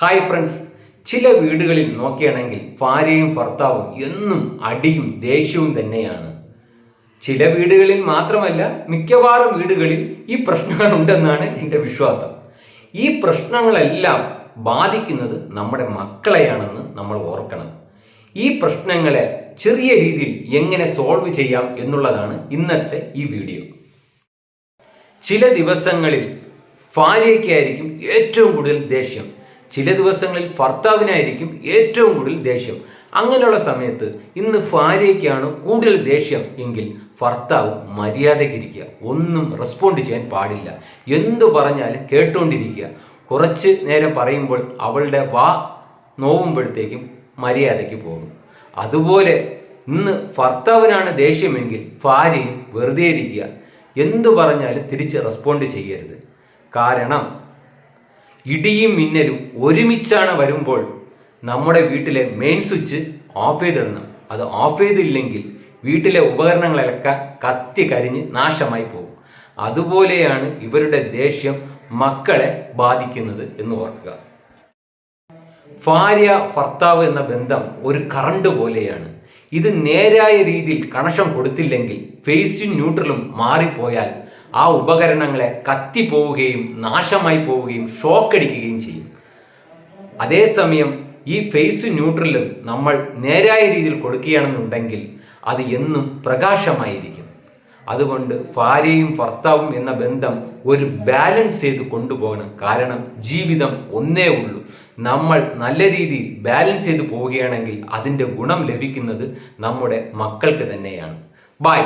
Hi friends ചില വീടുകളിൽ നോക്കുകയാണെങ്കിൽ ഭാര്യയും ഭർത്താവും എന്നും അടിയും ദേഷ്യവും തന്നെയാണ്. ചില വീടുകളിൽ മാത്രമല്ല മിക്കവാറും വീടുകളിൽ ഈ പ്രശ്നങ്ങൾ ഉണ്ടെന്നാണ് എന്റെ വിശ്വാസം. ഈ പ്രശ്നങ്ങളെല്ലാം ബാധിക്കുന്നത് നമ്മുടെ മക്കളെയാണെന്ന് നമ്മൾ ഓർക്കണം. ഈ പ്രശ്നങ്ങളെ ചെറിയ രീതിയിൽ എങ്ങനെ സോൾവ് ചെയ്യാം എന്നുള്ളതാണ് ഇന്നത്തെ ഈ വീഡിയോ ചില ദിവസങ്ങളിൽ ഭാര്യയ്ക്കായിരിക്കും ഏറ്റവും കൂടുതൽ ദേഷ്യം. ചില ദിവസങ്ങളിൽ ഭർത്താവിനായിരിക്കും ഏറ്റവും കൂടുതൽ ദേഷ്യം. അങ്ങനെയുള്ള സമയത്ത് ഇന്ന് ഭാര്യയ്ക്കാണ് കൂടുതൽ ദേഷ്യം എങ്കിൽ ഭർത്താവ് മര്യാദയ്ക്കിരിക്കുക. ഒന്നും റെസ്പോണ്ട് ചെയ്യാൻ പാടില്ല. എന്തു പറഞ്ഞാലും കേട്ടുകൊണ്ടിരിക്കുക കുറച്ച് നേരം പറയുമ്പോൾ അവളുടെ വാ നോവുമ്പോഴത്തേക്കും മര്യാദയ്ക്ക് പോകും. അതുപോലെ ഇന്ന് ഭർത്താവിനാണ് ദേഷ്യമെങ്കിൽ ഭാര്യയും വെറുതെ ഇരിക്കുക എന്തു പറഞ്ഞാലും തിരിച്ച് റെസ്പോണ്ട് ചെയ്യരുത്. കാരണം ഇടിയും മിന്നലും ഒരുമിച്ചാണ് വരുമ്പോൾ നമ്മുടെ വീട്ടിലെ മെയിൻ സ്വിച്ച് ഓഫ് ചെയ്തിടണം അത് ഓഫ് ചെയ്തില്ലെങ്കിൽ വീട്ടിലെ ഉപകരണങ്ങളൊക്കെ കത്തി കരിഞ്ഞ് നാശമായി പോകും. അതുപോലെയാണ് ഇവരുടെ ദേഷ്യം മക്കളെ ബാധിക്കുന്നത് എന്ന് ഓർക്കുക. ഭാര്യ ഭർത്താവ് എന്ന ബന്ധം ഒരു കറണ്ട് പോലെയാണ്. ഇത് നേരായ രീതിയിൽ കണക്ഷൻ കൊടുത്തില്ലെങ്കിൽ ഫേസും ന്യൂട്രലും മാറിപ്പോയാൽ ആ ഉപകരണങ്ങളെ കത്തി പോവുകയും നാശമായി പോവുകയും ഷോക്കടിക്കുകയും ചെയ്യും. അതേസമയം ഈ ഫേസ് ന്യൂട്രലും നമ്മൾ നേരായ രീതിയിൽ കൊടുക്കുകയാണെന്നുണ്ടെങ്കിൽ അത് എന്നും പ്രകാശമായിരിക്കും. അതുകൊണ്ട് ഭാര്യയും ഭർത്താവും എന്ന ബന്ധം ഒരു ബാലൻസ് ചെയ്ത് കൊണ്ടുപോകണം. കാരണം ജീവിതം ഒന്നേ ഉള്ളൂ. നമ്മൾ നല്ല രീതിയിൽ ബാലൻസ് ചെയ്ത് പോവുകയാണെങ്കിൽ അതിന്റെ ഗുണം ലഭിക്കുന്നത് നമ്മുടെ മക്കൾക്ക് തന്നെയാണ്. ബൈ.